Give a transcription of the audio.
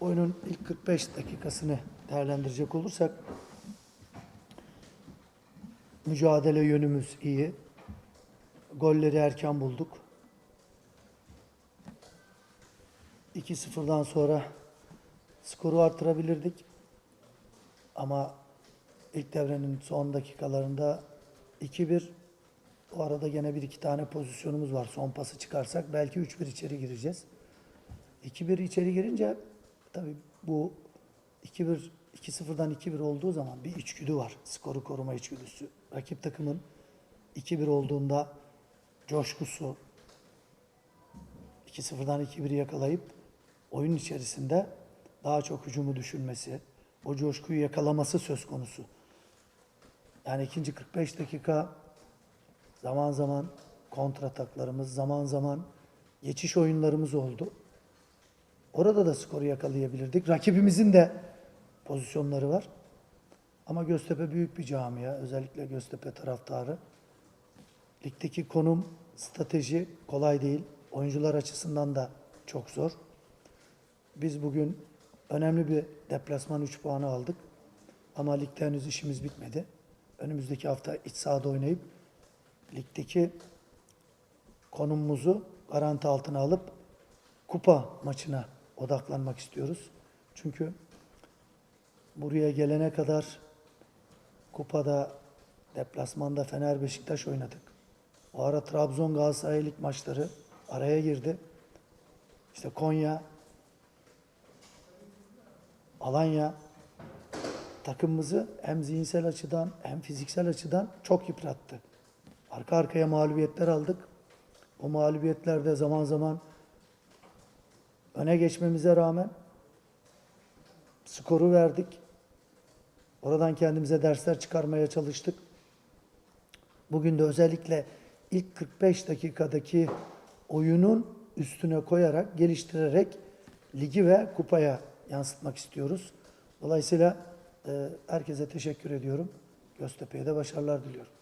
oyunun ilk 45 dakikasını değerlendirecek olursak mücadele yönümüz iyi. Golleri erken bulduk. 2-0'dan sonra skoru artırabilirdik. Ama ilk devrenin son dakikalarında 2-1 o arada gene bir iki tane pozisyonumuz var. Son pası çıkarsak belki 3-1 içeri gireceğiz. 2-1 içeri girince tabii bu 2-1 2-0'dan 2-1 olduğu zaman bir içgüdü var. Skoru koruma içgüdüsü. Rakip takımın 2-1 olduğunda coşkusu 2-0'dan 2-1'i yakalayıp oyun içerisinde daha çok hücumu düşünmesi, o coşkuyu yakalaması söz konusu. Yani ikinci 45 dakika zaman zaman kontrataklarımız, zaman zaman geçiş oyunlarımız oldu. Orada da skoru yakalayabilirdik. Rakibimizin de pozisyonları var. Ama Göztepe büyük bir camia. Özellikle Göztepe taraftarı. Ligdeki konum, strateji kolay değil. Oyuncular açısından da çok zor. Biz bugün önemli bir deplasman 3 puanı aldık. Ama ligde henüz işimiz bitmedi. Önümüzdeki hafta iç sahada oynayıp ligdeki konumumuzu garanti altına alıp kupa maçına odaklanmak istiyoruz. Çünkü buraya gelene kadar kupada deplasmanda Fener Beşiktaş oynadık. O ara Trabzon Galatasaray maçları araya girdi. İşte Konya, Alanya takımımızı hem zihinsel açıdan hem fiziksel açıdan çok yıprattı. Arka arkaya mağlubiyetler aldık. O mağlubiyetlerde zaman zaman öne geçmemize rağmen skoru verdik. Oradan kendimize dersler çıkarmaya çalıştık. Bugün de özellikle ilk 45 dakikadaki oyunun üstüne koyarak, geliştirerek ligi ve kupaya yansıtmak istiyoruz. Dolayısıyla e, herkese teşekkür ediyorum. Göztepe'ye de başarılar diliyorum.